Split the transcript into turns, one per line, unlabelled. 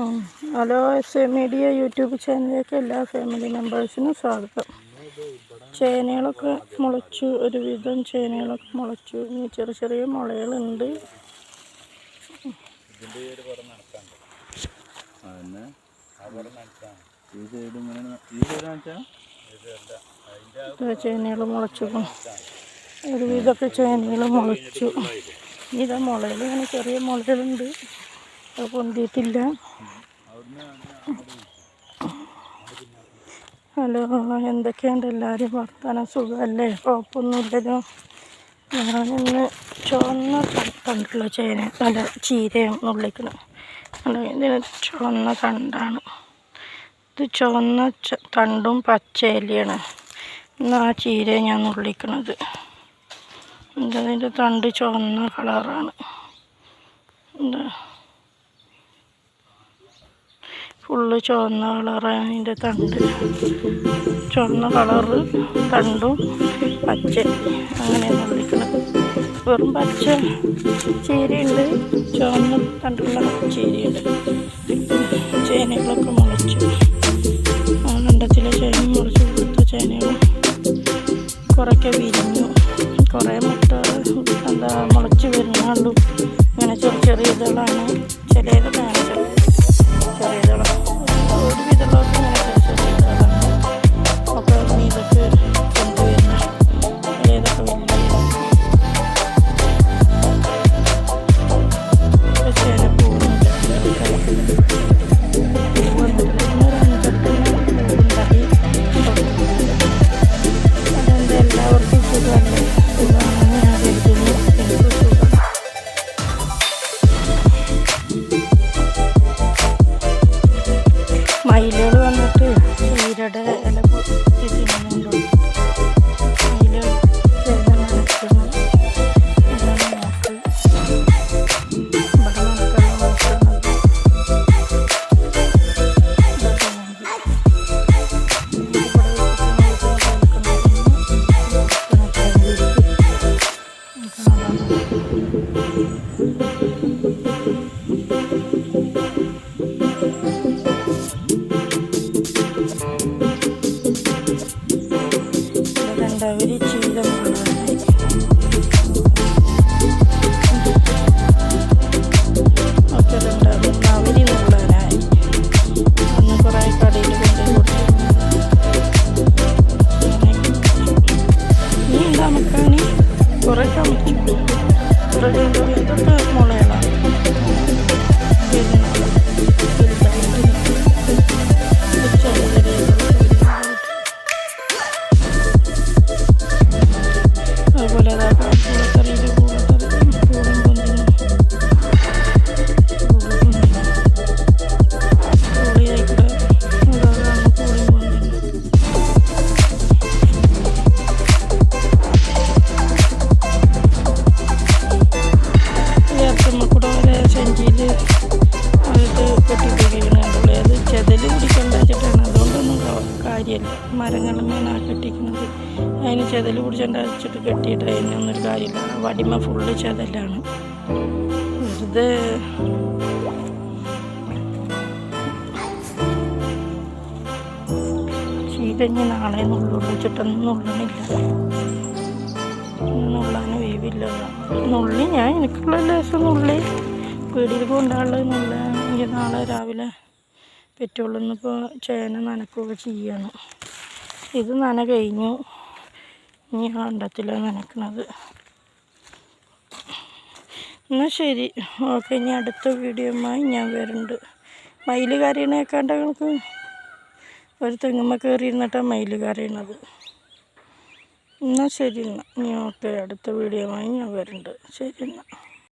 Hello S A media YouTube ചാനലിലേക്ക് എല്ലാ family മെമ്പേഴ്സിനും സ്വാഗതം. ചേനകളൊക്കെ മുളച്ചു ഒരുവിധം ചേനകളൊക്കെ മുളച്ചു. ഇനി ചെറിയ ചെറിയ മുളകളുണ്ട്. ചേനകൾ മുളച്ചു. ഒരുവിധമൊക്കെ ചേനകൾ മുളച്ചു. ഇതാ മുളകൾ ഇങ്ങനെ ചെറിയ മുളകളുണ്ട്. പൊന്തിയിട്ടില്ല ഹലോ എന്തൊക്കെയുണ്ട്? എല്ലാവരും വർത്തമാനം സുഖമല്ലേ? കുഴപ്പമൊന്നുമില്ലല്ലോ. ഞാനിന്ന് ചുവന്ന തണ്ടുള്ള ചേന നല്ല ചീരയും നുള്ളിക്കണം ഇതിന് ചുവന്ന തണ്ടാണ്. ഇത് ചുവന്ന തണ്ടും പച്ചയിലയാണ്. ഇന്ന് ആ ചീര ഞാൻ നുള്ളിക്കണത് ഇതിന്റെ തണ്ട് ചുവന്ന കളറാണ്. എന്താ ഫുള്ള് ചുവന്ന കളറാണ് അതിന്റെ തണ്ട്. ചുവന്ന കളറ് തണ്ടും പച്ച. അങ്ങനെയാണ് വിളിക്കുന്നത്. വെറും പച്ച ചീരയുണ്ട്. ചുവന്ന തണ്ടുള്ള ചീരയുണ്ട്. ചേനകളൊക്കെ മുളച്ചു ആ കണ്ടത്തിലെ ചേന മുളച്ച് കൊടുത്ത ചേനകൾ കുറേയൊക്കെ വിരിഞ്ഞു. കുറേ മുട്ട എന്താ മുളച്ച് വരുന്നുള്ളൂ ഇങ്ങനെ ചെറിയ ചെറിയ ഇതളാണ് ചിലതൊക്കെ അങ്ങനെ കുറേ കൊണ്ടുപോയി മരങ്ങൾ മീനാ കെട്ടിക്കുന്നത്. അതിന് ചെതൽ പിടിച്ചുണ്ടാച്ചിട്ട് കെട്ടിയിട്ട് അതിനൊന്നൊരു കാര്യമില്ല. വടിമ ഫുള്ള് ചെതലാണ്. വെറുതെ ചീരഞ്ഞ് നാളെ നുള്ളുള്ളൂ. ചുട്ടൊന്നും നുള്ളണില്ല. നുള്ളാനും വേവില്ല. നുള്ളി ഞാൻ എനിക്കുള്ള ലേശം നുള്ളി. പീടിയിൽ കൊണ്ടാളുള്ളത് നുള്ള എനിക്ക് നാളെ രാവിലെ പറ്റുള്ളൂ. ഇന്നിപ്പോൾ ചേന നനക്കുകയൊക്കെ ചെയ്യണം. ഇത് നന കഴിഞ്ഞു ഇനി കണ്ടത്തിലാണ് നനക്കണത്. എന്നാൽ ശരി. ഓക്കെ ഇനി അടുത്ത വീഡിയോയുമായി ഞാൻ വരുന്നുണ്ട്. മയിൽ കറിയണേക്കാണ്ട നിങ്ങൾക്ക് ഒരു തെങ്ങുമ്മ കയറി ഇരുന്നിട്ടാണ് മയിൽ കറിയണത് എന്നാൽ ശരി എന്നാൽ ഇനി ഓക്കെ അടുത്ത വീഡിയോയുമായി ഞാൻ വരുന്നുണ്ട്. ശരി എന്നാൽ